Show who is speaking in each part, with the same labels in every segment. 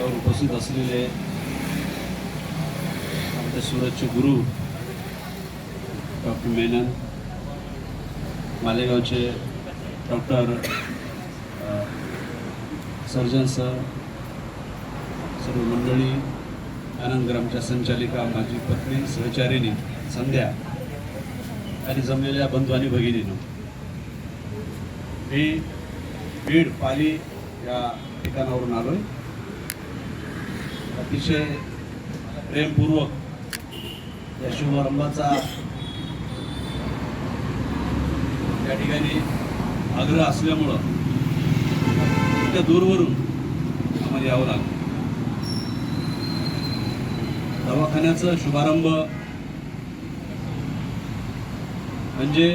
Speaker 1: मंचावर उपस्थित असलेले आमच्या सुरतचे गुरु डॉक्टर मेनन मालेगावचे डॉक्टर सर्जन सर सर्व मंडळी आनंदग्रामच्या संचालिका माझी पत्नी सहचारिणी संध्या आणि जमलेल्या बंधू आणि भगिनीनं. मी बीड पाली या ठिकाणावरून आलोय. अतिशय प्रेमपूर्वक या शुभारंभाचा त्या ठिकाणी आग्रह असल्यामुळं त्या दूरवरून आम्हाला यावं लागलं दवाखान्याचा शुभारंभ म्हणजे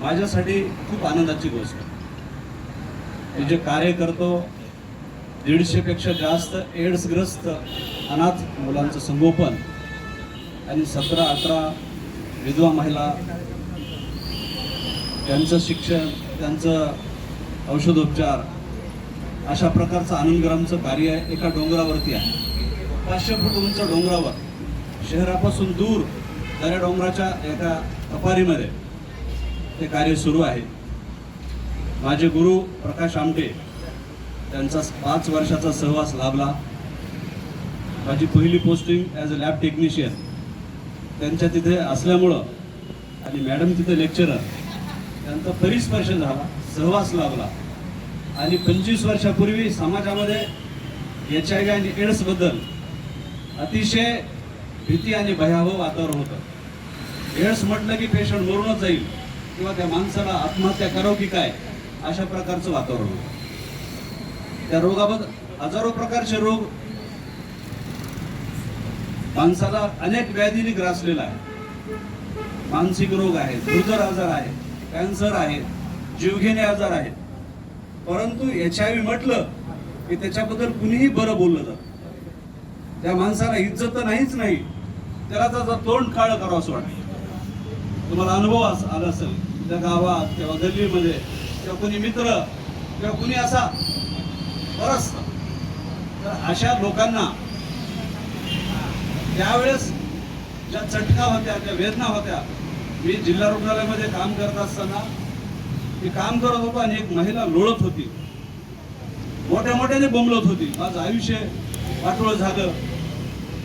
Speaker 1: माझ्यासाठी खूप आनंदाची गोष्ट आहे. मी जे कार्य करतो दीडशेपेक्षा जास्त एड्सग्रस्त अनाथ मुलांचं संगोपन आणि सतरा अठरा विधवा महिला त्यांचं शिक्षण त्यांचं औषधोपचार अशा प्रकारचं आनंदग्रामचं कार्य एका डोंगरावरती आहे. पाचशे फूट उंच डोंगरावर शहरापासून दूर दऱ्या डोंगराच्या एका कपारीमध्ये ते कार्य सुरू आहे. माझे गुरु प्रकाश आमटे त्यांचा पाच वर्षाचा सहवास लाभला. माझी पहिली posting as a lab technician त्यांच्या तिथे असल्यामुळं आणि मॅडम तिथे लेक्चरर त्यांचा परिस्पर्श झाला सहवास लाभला. आणि पंचवीस वर्षापूर्वी समाजामध्ये एच आय व्ही आणि एड्सबद्दल अतिशय भीती आणि भयावह वातावरण होतं. एड्स म्हटलं की पेशंट मरूनच जाईल किंवा त्या माणसाला आत्महत्या करावं की काय अशा प्रकारचं वातावरण होतं. त्या रोगाबद्दल हजारो प्रकारचे रोग माणसाला अनेक व्याधीने ग्रासलेला आहे. मानसिक रोग आहेत दुर्धर आजार आहे कॅन्सर आहे जीवघेणे आजार आहेत. परंतु एच आय व्ही म्हटलं की त्याच्याबद्दल कुणीही बरं बोललं जातं त्या माणसाला इज्जत तर नाहीच नाही. त्याला त्याचा तोंड काळ करावं असं वाटतं. तुम्हाला अनुभव आला असेल त्या गावात किंवा गल्लीमध्ये किंवा कोणी मित्र किंवा कुणी असा बरंच तर अशा लोकांना त्यावेळेस ज्या चटका होत्या ज्या वेदना होत्या मी जिल्हा रुग्णालयामध्ये काम करत असताना मी काम करत होतो आणि एक महिला लोळत होती. मोठ्या मोठ्याने बोंबलत होती. माझं आयुष्य वाटोळ झालं.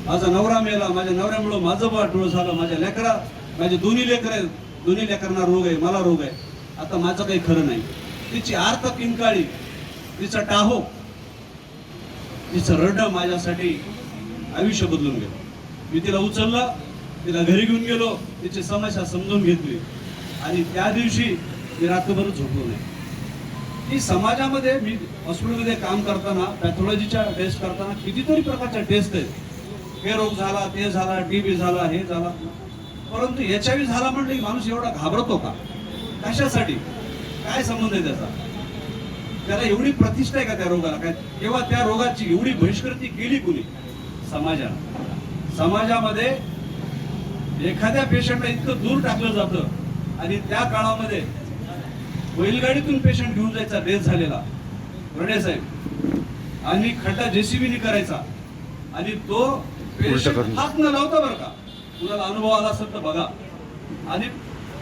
Speaker 1: माझा नवरा मेला. माझ्या नवऱ्यामुळं माझं वाटोळ झालं. माझ्या लेकरा माझे दोन्ही लेकर आहेत. दोन्ही लेकरांना रोग आहे. मला रोग आहे. आता माझं काही खरं नाही. तिची आर्त किंकाळी तिचा टाहो तिचं रडणं माझ्यासाठी आयुष्य बदलून गेलं. मी तिला उचललं तिला घरी घेऊन गेलो तिची समस्या समजून घेतली. आणि त्या दिवशी मी रात्रभर झोपलो नाही. की समाजामध्ये मी हॉस्पिटलमध्ये काम करताना पॅथॉलॉजीच्या टेस्ट करताना कितीतरी प्रकारच्या टेस्ट आहेत. हे रोग झाला ते झाला टीबी झाला हे झाला. परंतु एच आय व्ही झाला म्हटलं की माणूस एवढा घाबरतो का? कशासाठी? काय संबंध आहे त्याचा? त्याला एवढी प्रतिष्ठा आहे का त्या रोगाला? काय? तेव्हा त्या रोगाची एवढी बहिष्कृती केली कुणी? समाजानं. समाजामध्ये एखाद्या पेशंटला इतकं दूर टाकलं जातं आणि त्या काळामध्ये बैलगाडीतून पेशंट घेऊन जायचा डेथ झालेला. रडे साहेब आणि खड्डा जेसीबीने करायचा. आणि तो पेशंट. हात न लावता बरं का कुणाला अनुभव आला असेल तर बघा. आणि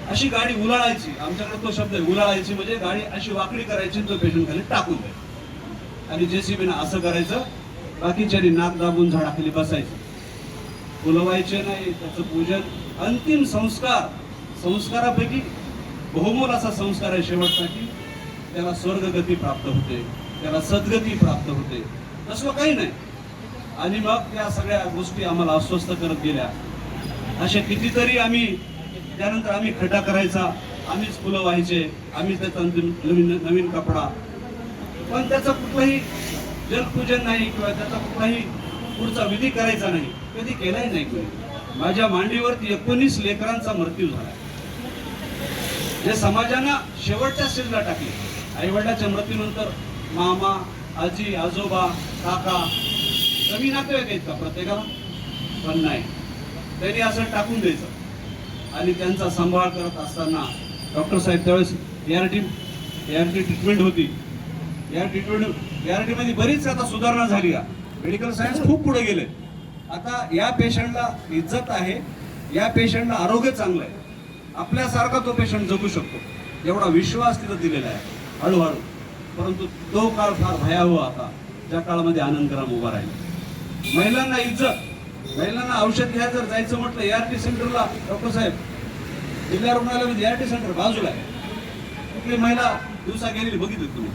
Speaker 1: अशी गाडी उलाळायची. आमच्याकडे तो शब्द आहे उलाळायची म्हणजे गाडी अशी वाकडी करायची आणि तो पेशंट खाली टाकून द्यायचा. आणि जेसीबीनं असं करायचं बाकीच्यानी नाक दाबून झाडाखाली बसायचं. फुलवायचे नाही त्याचं पूजन. अंतिम संस्कार संस्कारापैकी बहुमोल असा संस्कार आहे शेवटचा की त्याला स्वर्गगती प्राप्त होते त्याला सद्गती प्राप्त होते. तसं काही नाही. आणि मग त्या सगळ्या गोष्टी आम्हाला अस्वस्थ करत गेल्या. असे कितीतरी आम्ही त्यानंतर आम्ही खड्डा करायचा आम्हीच फुलं व्हायचे आम्हीच त्याचा नवीन नवीन कपडा. पण त्याचं कुठलंही जलपूजन नाही किंवा त्याचा कुठलाही पुढचा विधी करायचा नाही कधी केलाही नाही कोणी. माझ्या मांडीवरती एकोणीस लेकरांचा मृत्यू झाला. जे समाजानं शेवटच्या स्टेजला टाकले. आईवडिलाच्या मृत्यूनंतर मामा आजी आजोबा काका कमी नातेवाईक आहेत का प्रत्येकाला? पण नाही. त्यांनी असं टाकून द्यायचं. आणि त्यांचा सांभाळ करत असताना डॉक्टर साहेब त्यावेळेस या आर टी या आर टी ट्रीटमेंट होती. या ट्रीटमेंट या टीमध्ये बरीच आता सुधारणा झाली आहे. मेडिकल सायन्स खूप पुढे गेले. आता या पेशंटला इज्जत आहे. या पेशंटला आरोग्य चांगलं आहे. आपल्यासारखा तो पेशंट जगू शकतो. एवढा विश्वास तिथं दिलेला आहे. हळूहळू. परंतु तो काळ फार भयावह आता ज्या काळामध्ये आनंदराम उभा राहिला. महिलांना इज्जत. महिलांना औषध घ्या जर जायचं म्हटलं ए आर टी सेंटरला. डॉक्टर साहेब जिल्हा रुग्णालयामध्ये म्हणजे टी सेंटर बाजूला आहे. कुठली महिला दिवसा गेलेली बघितली तुम्ही?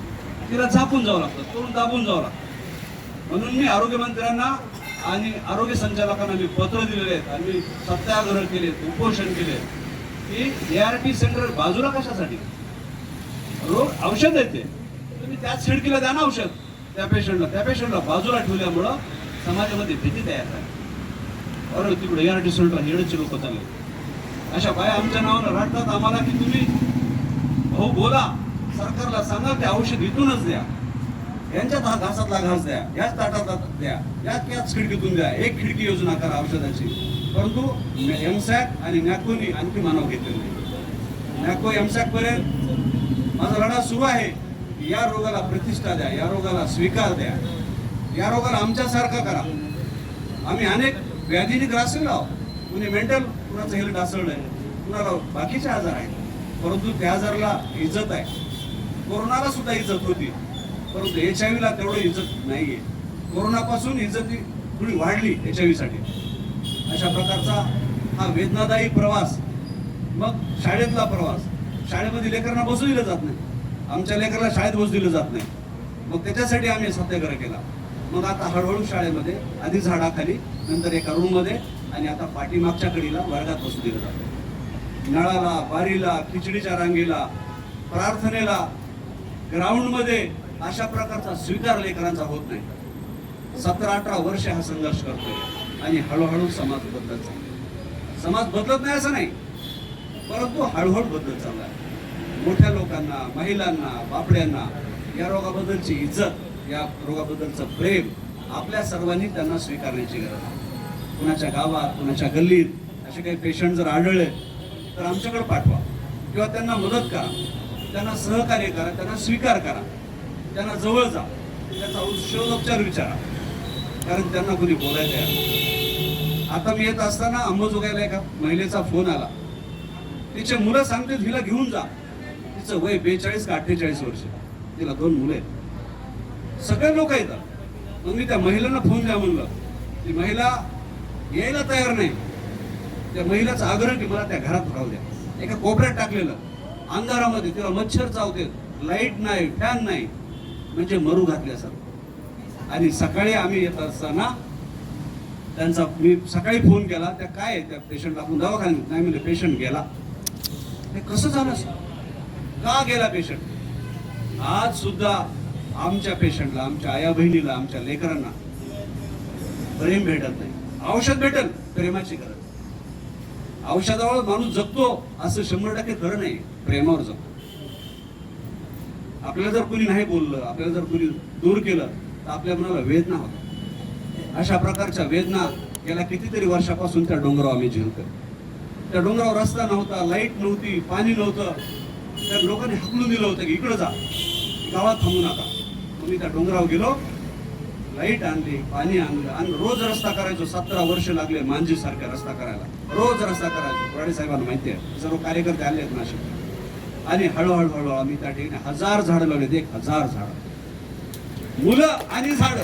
Speaker 1: तिला झापून जावं लागतं तोंड दाबून जावं लागतं. म्हणून मी आरोग्यमंत्र्यांना आणि आरोग्य संचालकांना मी पत्र दिलेले आहेत आणि मी सत्याग्रह केले उपोषण केले की ए आर टी सेंटर बाजूला कशासाठी? रोग औषध येते तुम्ही त्याच खिडकीला द्या ना औषध त्या पेशंटला त्या पेशंटला बाजूला ठेवल्यामुळं समाजामध्ये भीती तयार झाली. अरे तिकडे यार सेंटर हेडचे लोक चालले अशा बाया आमच्या नावानं रडतात आम्हाला की तुम्ही? हो बोला. सरकारला सांगा ते औषध इथूनच द्या. यांच्यात हा घासातला घास द्या याच ताटातला द्या याच याच खिडकीतून द्या. एक खिडकी योजना करा औषधाची. परंतु एमसॅक आणि नॅकोनी आणखी मानव घेतले नाही. नॅको एमसॅक पर्यंत माझा लढा सुरू आहे. या रोगाला प्रतिष्ठा द्या या रोगाला स्वीकार द्या. या रोगाला आमच्यासारखा करा. आम्ही अनेक व्याधीने ग्रासलेलो आहोत कुणी मेंटल कुणाचं हेल्थ ढासळलंय कुणाला बाकीचे आजार आहेत. परंतु त्या आजाराला इज्जत आहे. कोरोनाला सुद्धा इज्जत होती. परंतु एच आय व्हीला तेवढं इज्जत नाहीये. कोरोनापासून इज्जत थोडी वाढली एच आय व्हीसाठी अशा प्रकारचा हा वेदनादायी प्रवास. मग शाळेतला प्रवास. शाळेमध्ये लेकरांना बसू दिलं जात नाही. आमच्या लेकराला शाळेत बसू दिलं जात नाही. मग त्याच्यासाठी आम्ही सत्याग्रह केला. मग आता हळूहळू शाळेमध्ये आधी झाडाखाली नंतर एका रूममध्ये आणि आता पाठीमागच्या कडीला वर्गात बसू दिलं जातं. नळाला बारीला खिचडीच्या रांगेला प्रार्थनेला ग्राउंडमध्ये अशा प्रकारचा स्वीकार लेकरांचा होत नाही. सतरा अठरा वर्ष हा संघर्ष करतोय आणि हळूहळू समाज बदलत चालला समाज बदलत नाही असं नाही परंतु हळूहळू बदलत चालला मोठ्या लोकांना महिलांना बापड्यांना या रोगाबद्दलची इज्जत या रोगाबद्दलचं प्रेम आपल्या सर्वांनी त्यांना स्वीकारण्याची गरज आहे. कुणाच्या गावात कुणाच्या गल्लीत असे काही पेशंट जर आढळले तर आमच्याकडे पाठवा. किंवा त्यांना मदत करा. त्यांना सहकार्य करा. त्यांना स्वीकार करा. त्यांना जवळ जा. त्याचा औषधोपचार विचारा. कारण त्यांना कोणी बोलायला तयार आता मी येत असताना अंबाजोगायला एका महिलेचा फोन आला. तिचे मुलं सांगते हिला घेऊन जा. तिचं वय बेचाळीस का अठ्ठेचाळीस वर्ष. तिला दोन मुलं आहेत. सगळे लोक येतात. मग मी त्या महिलांना फोन द्या म्हणलं. ती महिला यायला तयार नाही. त्या महिलाचा आग्रह की मला त्या घरात राहू द्या. एका कोपऱ्यात टाकलेलं. अंधारामध्ये तिला मच्छर चावते. लाइट नाही फॅन नाही. म्हणजे मरू घातल्यासारखं. आणि सकाळी आम्ही येत असताना त्यांचा मी सकाळी फोन केला. त्या काय आहे? त्या पेशंट आपण दवाखान्यात नाही म्हणजे पेशंट गेला. हे कसं झालं का गेला पेशंट आज सुद्धा आमच्या पेशंटला आमच्या आया बहिणीला आमच्या लेकरांना प्रेम भेटत नाही. औषध भेटल प्रेमाची गरज. औषधावर माणूस जगतो असं शंभर टक्के खरं नाही. प्रेमावर जगतो. आपल्याला जर कुणी नाही बोललं आपल्याला जर कुणी दूर केलं तर आपल्या मनाला वेदना होतात अशा प्रकारच्या वेदना गेल्या कितीतरी वर्षापासून त्या डोंगरावर आम्ही झेलतो त्या डोंगरावर रस्ता नव्हता लाइट नव्हती पाणी नव्हतं. त्या लोकांनी हकलून दिलं होतं की इकडं जा. गावात थांबू नका. तुम्ही त्या डोंगरावर गेलो लाइट आणली पाणी आणलं आणि रोज रस्ता करायचो. सतरा वर्ष लागले मांजी सारखा रस्ता करायला. रोज रस्ता करायचो. पुराणे साहेबांना माहिती आहे. सर्व कार्यकर्ते आले आहेत नाशिक. आणि हळूहळू हळू आम्ही त्या ठिकाणी हजार झाडं लावलेत एक हजार झाड. मुलं आणि झाड.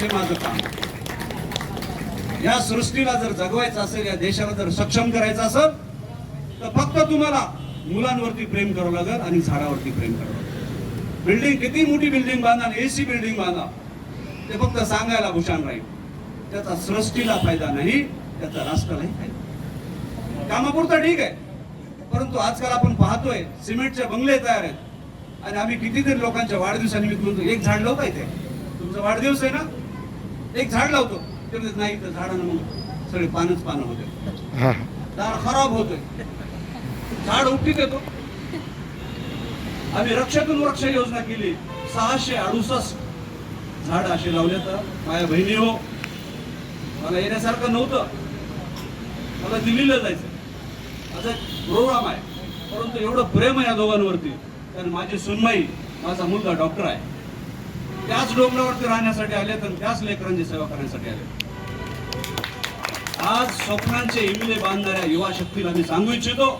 Speaker 1: हे माझं काम या सृष्टीला जर जगवायचं असेल या देशाला जर सक्षम करायचं असेल तर फक्त तुम्हाला मुलांवरती प्रेम करावं लागेल आणि झाडावरती प्रेम करावं लागेल. बिल्डिंग किती मोठी बिल्डिंग बांधा आणि एसी बिल्डिंग बांधा ते फक्त सांगायला भूषण राहील. त्याचा सृष्टीला फायदा नाही त्याचा राष्ट्रालाही फायदा कामापुरता ठीक आहे परंतु आजकाल आपण पाहतोय सिमेंटचे बंगले तयार आहेत. आणि आम्ही कितीतरी लोकांच्या वाढदिवसानिमित्त म्हणतो एक झाड लावू का इथे. तुमचा वाढदिवस आहे ना? एक झाड लावतो. ते नाही तर झाडानं मग सगळे पानच पानं होते. झाड खराब होतोय. झाड उपटीत येतो. आम्ही रक्षातून वृक्ष योजना केली. सहाशे अडुसष्ट झाड असे लावले तर माझ्या बहिणी हो. मला येण्यासारखं नव्हतं. मला दिल्लीला जायचं. माझा प्रोग्राम आहे. परंतु एवढं प्रेम आहे या दोघांवरती. कारण माझी सुनमाई माझा मुलगा डॉक्टर आहे. त्याच डोंगरावरती राहण्यासाठी आले तर त्याच लेकरांची सेवा करण्यासाठी आले आज स्वप्नांचे इमले बांधणाऱ्या युवा शक्तीला मी सांगू इच्छितो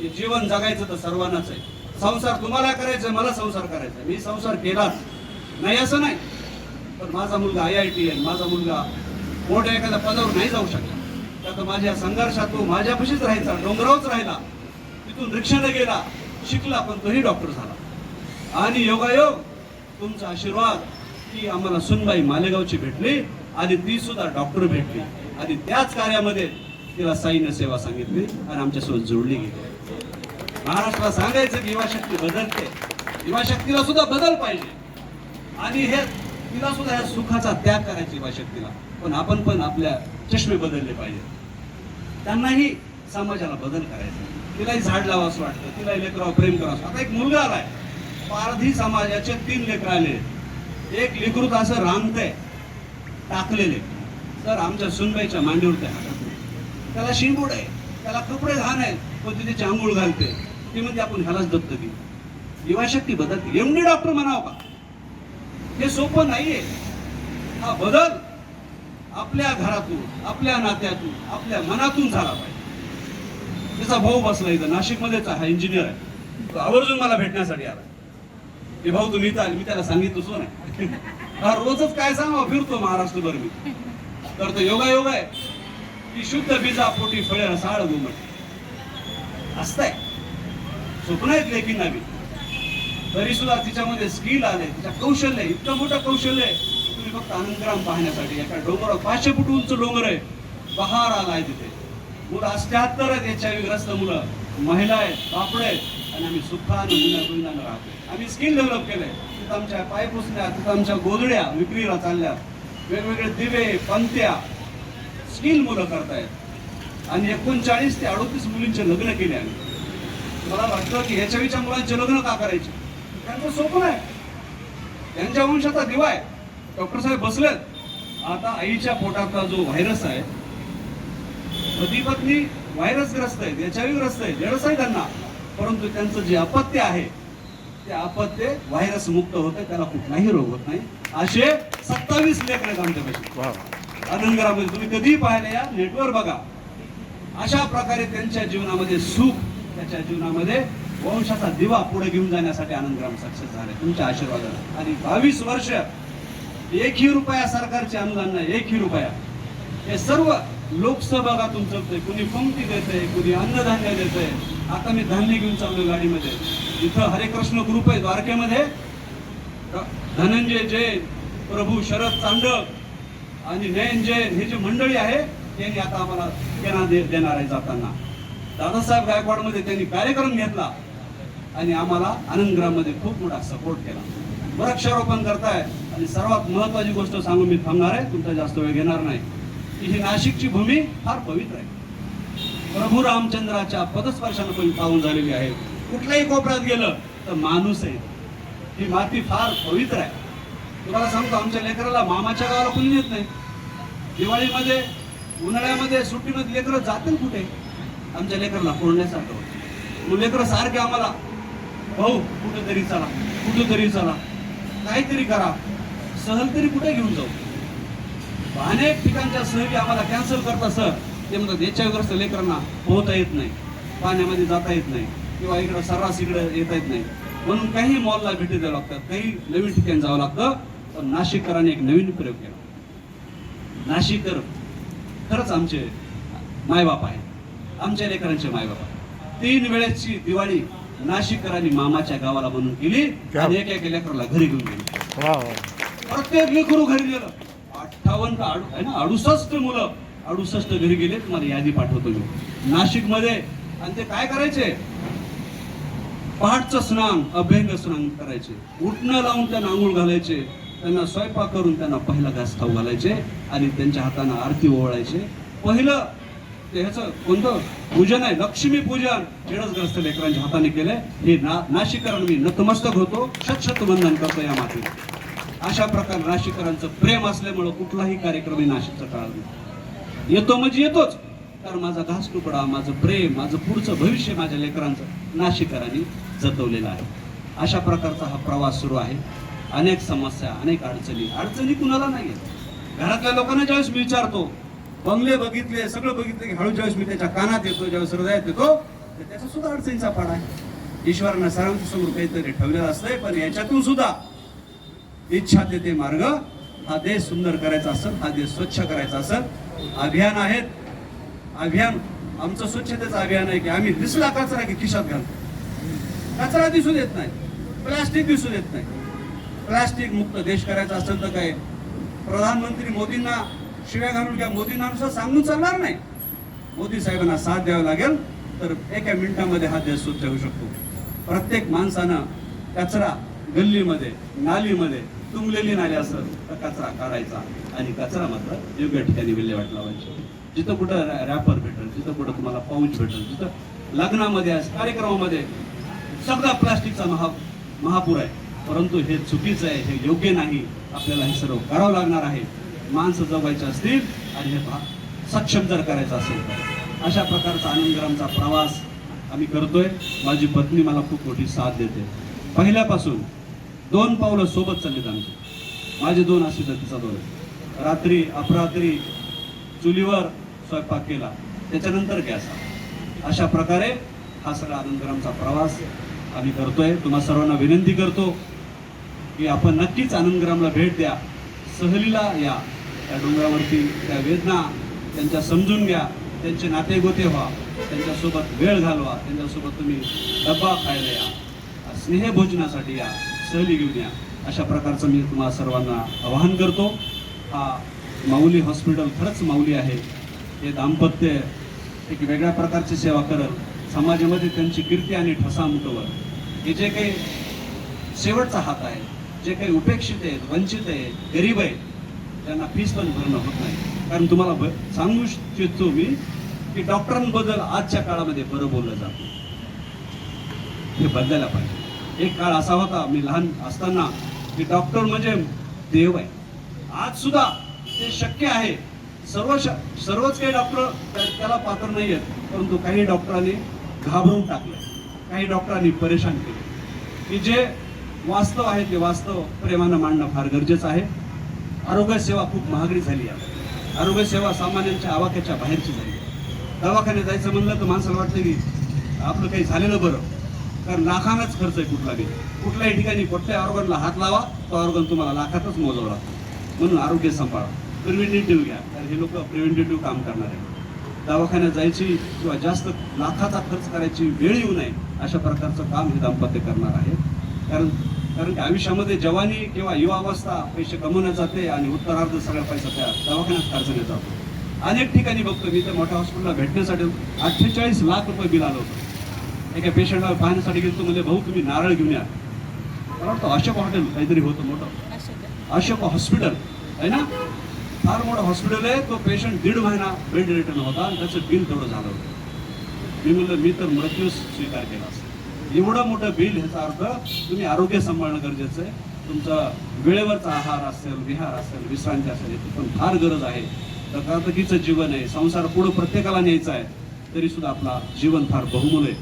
Speaker 1: की जीवन जगायचं तर सर्वांनाच आहे. संसार तुम्हाला करायचा मला संसार करायचा. मी संसार केलाच. नाही असं नाही. पण माझा मुलगा आय आय टी आहे. माझा मुलगा मोठ्या एखाद्या पदावर नाही जाऊ शकला. त्यात माझ्या संघर्षात तो माझ्यापाशीच राहायचा डोंगरावच राहिला. तिथून रिक्षाने गेला शिकला पण तोही डॉक्टर झाला. आणि योगायोग तुमचा आशीर्वाद की आम्हाला सुनबाई मालेगावची भेटली. आणि ती सुद्धा डॉक्टर भेटली. आणि त्याच कार्यामध्ये तिला साईनं सेवा सांगितली आणि आमच्यासोबत जोडली गेली महाराष्ट्राला सांगायचं की युवा शक्ती बदलते. युवा शक्तीला सुद्धा बदल पाहिजे. आणि हे तिला सुद्धा या सुखाचा त्याग करायचा युवा शक्तीला पण आपण पण आपल्या चष्मे बदलले पाहिजे त्यांनाही समाजाला बदल करायचा तिलाही झाड लावा असं वाटतं. तिलाही लेकरावर प्रेम करावं आता एक मुलगा आलाय. पारधी समाजाचे तीन लेकर आले. एक लिकृत असं रांगतंय टाकलेले. तर आमच्या सुनबाईच्या मांडीवर त्या हातात त्याला शिंबूड आहे. त्याला कपडे घाण आहेत. पण तिथे चांगूळ आंघोळ घालते. ती आपण ह्यालाच दत्त घेऊ. युवाशक्ती बदलते एवढी डॉक्टर म्हणावं का? हे सोपं नाहीये. हा बदल आपल्या घरातून आपल्या नात्यातून आपल्या मनातून झाला पाहिजे. त्याचा भाऊ बसला इथं. नाशिकमध्येच हा इंजिनियर आहे. तो आवर्जून मला भेटण्यासाठी आला. हे भाऊ तुम्ही इथं मी त्याला सांगितलं सो नाही हा रोजच काय सांगा फिरतो महाराष्ट्रभर मी. तर तो योगा योग आहे. की शुद्ध बीजा पोटी फळे रसाळ गुमट असतंय स्वप्न आहेत लेखींना बी. तरी सुद्धा तिच्यामध्ये स्किल आले तिच्या कौशल्य इतकं मोठं कौशल्य आहे तुम्ही फक्त आनंदग्राम पाहण्यासाठी एका डोंगरावर पाचशे फूट उंच डोंगर आहे. बहार आहे तिथे. मुलं अष्ट्याहत्तर आहेत एच आय मुलं. महिला आहेत बापडे आहेत. आणि आम्ही सुखानं गुन्ह्यानं राहतो आम्ही स्किल डेव्हलप केलंय. तिथं आमच्या पाय पुसल्या तिथं आमच्या गोधड्या विक्रीला चालल्या. वेगवेगळे दिवे पंत्या. स्किल मुलं करतायत. आणि एकोणचाळीस ते अडोतीस मुलींचे लग्न केले आम्ही. मला वाटतं की ह्याच्यावीच्या मुलांचे लग्न का करायचे? त्यांचं सोपं आहे. त्यांच्या वंशाचा दिवा आहे. डॉक्टर साहेब बसलेत. आता आईच्या पोटातला जो व्हायरस आहे पती पत्नी व्हायरसग्रस्त आहेत याच्यावी ग्रस्त आहेत जडस आहे त्यांना. परंतु त्यांचं जे अपत्य आहे ते अपत्य व्हायरस मुक्त होते त्याला कुठलाही रोग होत नाही. असे सत्तावीस लेख आहेत आमच्यापाशी आनंदगरामध्ये तुम्ही कधीही पाहिले या नेटवर बघा. अशा प्रकारे त्यांच्या जीवनामध्ये सुख त्याच्या जीवनामध्ये वंशाचा दिवा पुढे घेऊन जाण्यासाठी आनंदग्राम सक्सेस झाले. तुमच्या आशीर्वादाने. आणि बावीस वर्ष एकही रुपया सरकारचे अनुदान नाही एकही रुपया. हे सर्व लोकसहभागातून चलतंय. कुणी पंक्ती देते कुणी अन्नधान्य देते आता मी धान्य घेऊन चाललोय गाडीमध्ये. इथं हरेकृष्ण ग्रुप आहे द्वारकेमध्ये. धनंजय जैन प्रभू शरद चांडक आणि नयन जैन हे जे मंडळी आहे त्यांनी आता आम्हाला दे- देणार आहे जाताना. दादासाहेब गायकवाडमध्ये त्यांनी कार्यक्रम घेतला आणि आम्हाला आनंदग्राममध्ये खूप मोठा सपोर्ट केला. वृक्षारोपण करताय आणि सर्वात महत्वाची गोष्ट सांगून मी थांबणार आहे. तुमचा जास्त वेळ घेणार नाही. की ही नाशिकची भूमी फार पवित्र आहे. प्रभू रामचंद्राच्या पदस्पर्शानं पण पाहून झालेली आहे. कुठल्याही कोपऱ्यात गेलं तर माणूस आहे. ही माती फार पवित्र आहे. तुम्हाला सांगतो आमच्या लेकराला मामाच्या गावाला कोणी येत नाही. दिवाळीमध्ये उन्हाळ्यामध्ये सुट्टीमध्ये लेकरं जातील कुठे? आमच्या लेकराला कोरण्यासारखं होतं मग लेकरं सारखे आम्हाला भाऊ कुठंतरी चला कुठंतरी चला. काहीतरी करा. सहल तरी कुठे घेऊन जाऊ? अनेक ठिकाणच्या सहली आम्हाला कॅन्सल करता सर. ते म्हणतात याच्याग्रस्त लेकरांना पोहता येत नाही पाण्यामध्ये जाता येत नाही किंवा इकडं सर्रास इकडं येता येत नाही. म्हणून काही मॉलला भेटी द्यावं लागतात काही नवीन ठिकाणी जावं लागतं. पण नाशिककरांनी एक नवीन प्रयोग केला. नाशिककर खरंच आमचे मायबाप आहे आमच्या लेकरांचे मायबाप. तीन वेळेची दिवाळी नाशिककरांनी मामाच्या गावाला म्हणून केली आणि एक एक लेकराला घरी घेऊन गेली. प्रत्येक लेकरू घरी गेलं. अठ्ठावन्न ना अडुसष्ट मुलं अडुसष्ट घरी गेले तुम्हाला यादी पाठवतो मी. नाशिकमध्ये आणि ते काय करायचे? पहाटचं स्नान अभ्यंग स्नान करायचे. उठणं लावून त्यांना आंघोळ घालायचे. त्यांना स्वयंपाक करून त्यांना पहिला घास खाऊ घालायचे आणि त्यांच्या हाताने आरती ओवाळायचे. पहिलं ते ह्याचं कोणतं? पूजन आहे. लक्ष्मी पूजन. खेडसग्रस्त लेकरांच्या हाताने केलंय. हे ना नाशिकरण मी नतमस्तक होतो. शतशत वंदन करतो या मातीत अशा प्रकारे नाशिकरांचं प्रेम असल्यामुळं कुठलाही कार्यक्रम हे नाशिकचा टाळत येतो म्हणजे येतोच. कारण माझा घास तुकडा माझं प्रेम माझं पुढचं भविष्य माझ्या लेकरांचं नाशिकरांनी जतवलेलं आहे. अशा प्रकारचा हा प्रवास सुरू आहे. अनेक समस्या अनेक अडचणी. अडचणी कुणाला नाही आहेत घरातल्या लोकांना ज्यावेळेस विचारतो बंगले बघितले सगळं बघितलं की हळू ज्यावेळेस मी त्याच्या कानात येतो ज्यावेळेस हृदयात येतो तर त्याचा सुद्धा अडचणीचा पाडा आहे. ईश्वरानं सर्वांच्या समोर काहीतरी ठेवलेलं असतंय पण याच्यातून सुद्धा इच्छा देते मार्ग हा देश सुंदर करायचा असेल हा देश स्वच्छ करायचा असेल अभियान आहेत. अभियान आमचं स्वच्छतेचं अभियान आहे की आम्ही दिसला कचरा की खिशात घालतो. कचरा दिसून येत नाही प्लास्टिक दिसून येत नाही. प्लास्टिक मुक्त देश करायचा असेल तर काय? प्रधानमंत्री मोदींना शिव्या घालून घ्या. मोदींना नुसतं सांगून चालणार नाही. मोदी साहेबांना साथ द्यावा लागेल तर एका मिनिटामध्ये हा देश स्वच्छ होऊ शकतो. प्रत्येक माणसानं कचरा गल्लीमध्ये नालीमध्ये तुंबलेली नाली असेल तर कचरा काढायचा आणि कचरा मात्र योग्य ठिकाणी विल्हेवाट लावायची. जिथं कुठं रॅपर भेटेल जिथं कुठं तुम्हाला पाऊच भेटेल जिथं लग्नामध्ये कार्यक्रमामध्ये सगळा प्लास्टिकचा महा महापूर आहे. परंतु हे चुकीचं आहे हे योग्य नाही. आपल्याला हे सर्व करावं लागणार आहे. माणसं जगायचे असतील आणि हे भा- सक्षम जर करायचं असेल तर. अशा प्रकारचा आनंदग्रामचा प्रवास आम्ही करतोय. माझी पत्नी मला खूप मोठी साथ देते. पहिल्यापासून दोन पावलं सोबत चाललीत आमचे. माझे दोन असे तिचा दोन रात्री अपरात्री चुलीवर स्वयंपाक केला. त्याच्यानंतर गॅस अशा प्रकारे हा सगळा आनंदग्रामचा प्रवास आम्ही करतोय. तुम्हा सर्वांना विनंती करतो की आपण नक्कीच आनंदग्रामला भेट द्या. सहलीला या. त्या डोंगरावरती त्या वेदना त्यांच्या समजून घ्या. त्यांचे नाते गोते व्हा. त्यांच्यासोबत वेळ घालवा. त्यांच्यासोबत तुम्ही डब्बा खायला या. स्नेहभोजनासाठी या. सहली घेऊन या. अशा प्रकारचं मी तुम्हाला सर्वांना आवाहन करतो. हा माऊली हॉस्पिटल खरंच माऊली आहे. हे दाम्पत्य एक वेगळ्या प्रकारची सेवा करल समाजामध्ये त्यांची कीर्ती आणि ठसा उमटवल हे जे काही शेवटचा हात आहे जे काही उपेक्षित आहेत वंचित आहेत गरीब आहेत त्यांना फीस पण भरणं होत नाही. कारण तुम्हाला ब- सांगू इच्छितो मी की डॉक्टरांबद्दल आजच्या काळामध्ये बरं बोललं जातं हे बदलायला पाहिजे. एक काळ असा होता मी लहान असताना की डॉक्टर म्हणजे देव आहे. आज सुद्धा ते शक्य आहे. सर्व सर्वच काही डॉक्टर त्याला पात्र नाही आहेत परंतु काही डॉक्टरांनी घाबरून टाकलं. काही डॉक्टरांनी परेशान केले. की जे वास्तव आहे ते वास्तव प्रेमानं मांडणं फार गरजेचं आहे. आरोग्यसेवा खूप महागडी झाली आहे. आरोग्यसेवा सामान्यांच्या आवाक्याच्या बाहेरची झाली आहे. दवाखान्यात जायचं म्हणलं तर माणसाला वाटतं की आपलं काही झालेलं बरं. कारण लाखानंच खर्च आहे कुठला बी. कुठल्याही ठिकाणी कुठल्याही ऑर्गनला हात लावा तो ऑर्गन तुम्हाला लाखातच मोजावं लागतो. म्हणून आरोग्य सांभाळा. प्रिव्हेंटेटिव्ह घ्या. कारण हे लोक प्रिव्हेंटेटिव्ह काम करणार आहे दवाखान्यात जायची किंवा जास्त लाखाचा खर्च करायची वेळ येऊ नये अशा प्रकारचं काम हे दाम्पत्य करणार आहे कारण कारण की आयुष्यामध्ये जवानी किंवा युवावस्था पैसे कमवण्यात जाते आणि उत्तरार्ध सगळा पैसा त्या दवाखान्यात खर्चण्यात जातो. अनेक ठिकाणी बघतो मी त्या मोठ्या हॉस्पिटलला भेटण्यासाठी अठ्ठेचाळीस लाख रुपये बिल आलं होतं. एका पेशंटला पाहण्यासाठी गेलो म्हणजे भाऊ तुम्ही नारळ घेऊन या. मला वाटतं अशोक हॉटेल काहीतरी होतं मोठं. अशोक. हॉस्पिटल आहे ना? फार मोठं हॉस्पिटल आहे तो पेशंट दीड महिना बेड रिटर्न होता आणि त्याचं बिल तेवढं झालं होतं. मी म्हणलं मी तर मृत्यूच स्वीकार केला असता. एवढं मोठं बिल ह्याचा अर्थ तुम्ही आरोग्य सांभाळणं गरजेचं आहे. तुमचा वेळेवरचा आहार असेल विहार असेल विश्रांती असेल याची पण फार गरज आहे. तकातकीचं जीवन आहे. संसार पुढं प्रत्येकाला न्यायचा आहे. तरी सुद्धा आपला जीवन फार बहुमूल आहे.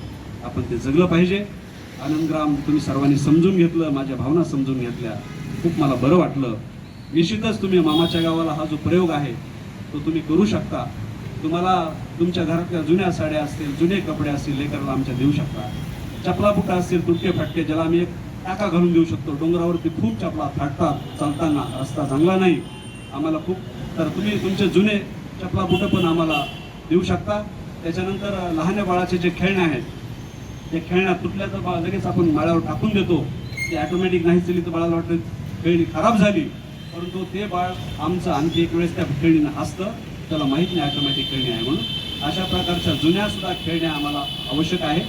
Speaker 1: आपण ते जगलं पाहिजे. आनंदग्राम तुम्ही सर्वांनी समजून घेतलं माझ्या भावना समजून घेतल्या. खूप मला बरं वाटलं. निश्चितच तुम्ही मामाच्या गावाला हा जो प्रयोग आहे तो तुम्ही करू शकता. तुम्हाला तुमच्या घरातल्या जुन्या साड्या असतील जुने कपडे असतील लेकराला आमच्या देऊ शकता. चपला बुटा असतील तुटके फाटके ज्याला आम्ही एक टाका घालून देऊ शकतो. डोंगरावरती खूप चपला फाटतात चालताना रस्ता चांगला नाही. आम्हाला खूप तर तुम्ही तुमचे जुने चपला बुटं पण आम्हाला देऊ शकता. त्याच्यानंतर लहान्या बाळाचे जे खेळणे आहेत ते खेळण्या तुटल्या तर बा- लगेच आपण माळ्यावर टाकून देतो. ते ॲटोमॅटिक नाही झाली तर बाळाला वाटतं खेळणी खराब झाली. परंतु ते बाळ आमचं आणखी एक वेळेस त्या खेळणीनं हसतं त्याला माहीत नाही ॲटोमॅटिक खेळणी आहे म्हणून. अशा प्रकारच्या जुन्यासुद्धा खेळण्या आम्हाला आवश्यक आहे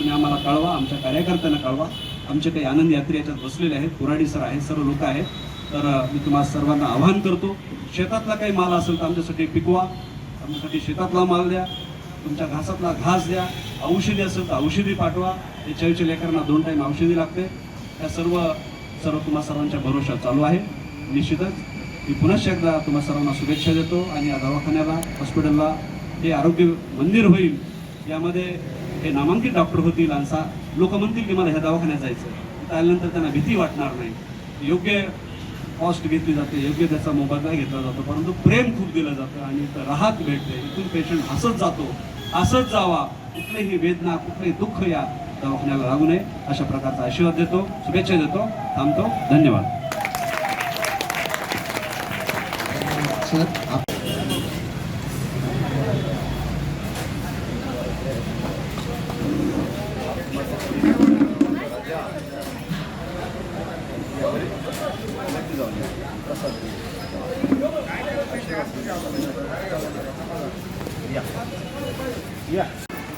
Speaker 1: तुम्ही आम्हाला कळवा आमच्या कार्यकर्त्यांना कळवा. आमचे काही आनंद यात्री याच्यात बसलेले आहेत. कुराडी सर आहेत सर्व लोक आहेत. तर मी तुम्हाला सर्वांना आवाहन करतो शेतातला काही माल असेल तर आमच्यासाठी पिकवा. आमच्यासाठी शेतातला माल द्या. तुमच्या घासातला घास द्या. औषधी असेल तर औषधी पाठवा. हे चवीच्या लेकरांना दोन टाईम औषधी लागते. त्या सर्व सर्व तुम्हा सर्वांच्या भरोशा चालू आहे. निश्चितच मी पुन्हा एकदा तुम्हा सर्वांना शुभेच्छा देतो आणि या दवाखान्याला हॉस्पिटलला हे आरोग्य मंदिर होईल. यामध्ये हे नामांकित डॉक्टर होतील आणसा लोक म्हणतील की मला ह्या दवाखान्यात जायचं आल्यानंतर त्यांना भीती वाटणार नाही. योग्य कॉस्ट घेतली जाते योग्य त्याचा मोबदला घेतला जातो परंतु प्रेम खूप दिलं जातं आणि राहत भेटते. इथून पेशंट हसत जातो हसत जावा. कुठलीही वेदना कुठलंही दुःख या दवाखान्याला लागू नये. अशा प्रकारचा आशीर्वाद देतो शुभेच्छा देतो थांबतो. धन्यवाद
Speaker 2: सर आप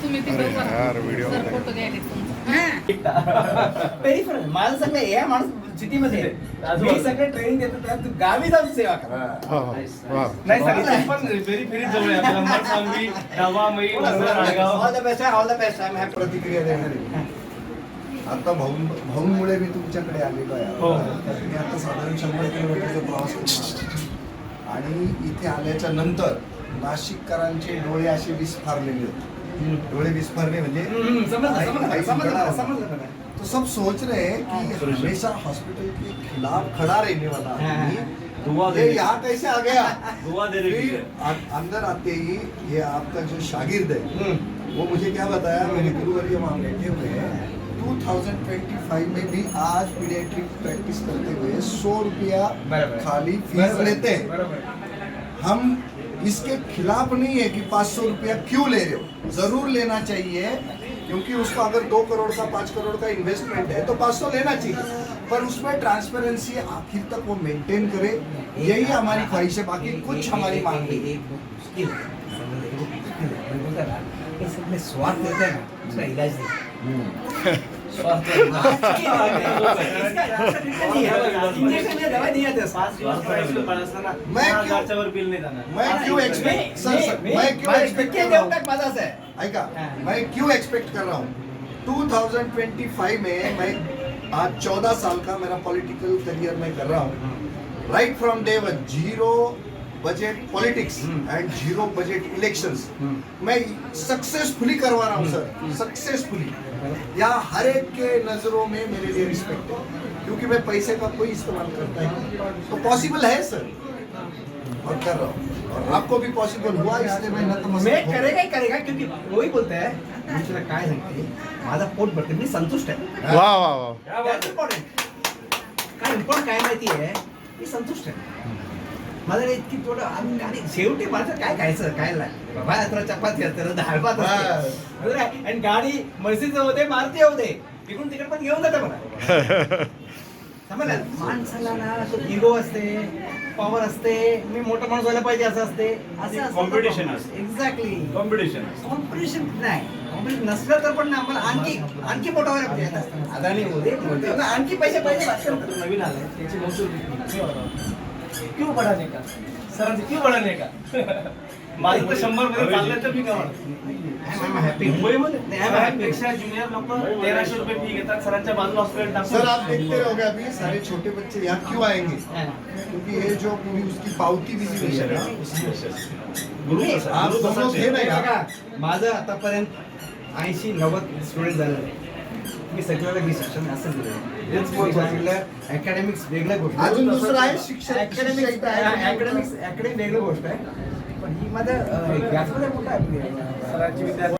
Speaker 3: तुम्ही तिकडे सर फोटो घ्यायला तुमचा
Speaker 4: पेरिफरल माझं सगळं हे माणूस सिटीमध्ये आहे. मी सगळे ट्रेनिंग देतो त्यात तू गावी जाऊन सेवा कर. नाही all the best all the best I'm happy
Speaker 2: प्रतिक्रिया देणार. आहे आता भाऊ भाऊंमुळे मी तुमच्याकडे आलेलो आहे.
Speaker 4: हो.
Speaker 2: मी आता साधारण शंभर किलोमीटरचा प्रवास केला आणि इथे आल्याच्यानंतर नाशिककरांचे डोळे असे विस्फारलेले होते. डोळे विस्फारले म्हणजे
Speaker 4: समजलं समजलं समजलं. समजलं.
Speaker 2: तो सब सोच रहे हैं कि हमेशा हॉस्पिटल के खिलाफ खड़ा रहने वाला आदमी ये यहाँ कैसे आ गया? फिर अ- अंदर आते ही ये आपका जो शागिर्द है
Speaker 4: हम्म.
Speaker 2: वो मुझे क्या बताया? मेरे गुरुवर्य वहाँ बैठे हुए हैं। 2025 में भी आज पीडियाट्रिक प्रैक्टिस करते हुए सौ रुपया खाली फ़ीस लेते हैं। हम इसके खिलाफ नहीं है कि 500 रुपया क्यों ले रहे हो ज़रूर लेना चाहिए क्योंकि उसका अगर दो करोड़ का पाँच करोड़ का इन्वेस्टमेंट है तो 500 लेना चाहिए पर उसमें ट्रांसपेरेंसी आखिर तक वो मेंटेन करे यही हमारी ख्वाहिश है बाकी कुछ हमारी मांग नहीं है
Speaker 4: है. है. हे स्वार्थ देते ना उसका इलाज नहीं स्वार्थ इंजेक्शन या दवाई नहीं आते मैं क्यों मैं क्यों एक्सपेक्ट सर सर मैं क्यों एक्सपेक्ट कर रहा हूँ माझा असं आहे
Speaker 2: आएगा
Speaker 4: हाँ।
Speaker 2: मैं क्यों एक्सपेक्ट कर रहा हूँ 2025 में मैं आज 14 साल का मेरा पॉलिटिकल करियर मैं कर रहा हूँ right from day one zero budget politics. And zero budget elections
Speaker 4: hmm.
Speaker 2: मैं सक्सेसफुली करवा रहा हूँ सर सक्सेसफुली यहाँ हर एक के नज़रों में मेरे लिए रिस्पेक्ट है क्योंकि मैं पैसे का कोई इस्तेमाल करता है तो पॉसिबल है सर और कर रहा हूँ। और आपको भी पॉसिबल हुआ इसलिए मैं
Speaker 4: मैं करेगा ही करेगा क्योंकि वही बोलत आहे मी तुला काय सांगते माझा पोट भरते मी संतुष्ट आहे
Speaker 5: वा वा वा
Speaker 4: That's important. काय इम्पॉर्टंट काय माहिती आहे मी संतुष्ट आहे मला इतकी थोडं आणि आणि शेवटी माझं काय खायचं? काय लाग बाबा तुला चपाती असते ना डाळ भात? आणि गाडी मर्सीचं होते मारुती होते. तिकडून तिकडे पण घेऊन जाते मला. समजलं? माणसाला ना तो इगो असते पॉवर असते. मी मोठा माणूस व्हायला पाहिजे असं असते. असं
Speaker 1: Competition असते.
Speaker 4: एक्झॅक्टली
Speaker 1: कॉम्पिटिशन
Speaker 4: कॉम्पिटिशन नाही. कॉम्पिटिशन नसलं तर पण आम्हाला आणखी आणखी मोठं व्हायला पाहिजे. अदानी होते. आणखी पैसे पाहिजे.
Speaker 6: नवीन आलाय त्याची मौसम क्यों बढ़ाने का? सरांचे क्यों बढ़ाने का? माझं तर शंभरमध्ये? चाललंय तर मी का. मुंबईमध्ये ज्युनियर लोक तेराशे रुपये फी घेतात सरांच्या बाजूला हॉस्पिटल
Speaker 2: सर आप देखते रहोगे अभी सारे छोटे बच्चे यहाँ क्यों आएंगे. क्योंकि ये जो पूरी उसकी पावती भी दी है ना।
Speaker 4: नाही,
Speaker 2: आप दोनों थे ना
Speaker 4: हे माझं आतापर्यंत ऐंशी नव्वद स्टुडंट झालेले. आहे. मी सगळ्याला मी शिक्षण असं दिलं अकॅडमिक्स वेगळ्या गोष्ट.
Speaker 2: अजून दुसरं आहे शिक्षण
Speaker 4: अकॅडमिक्स. अकॅडमिक्स अकॅडमिक वेगळी गोष्ट आहे. पण ही माझं अं, व्यासपीठ मोठं आहे.
Speaker 6: सरांची विद्यार्थी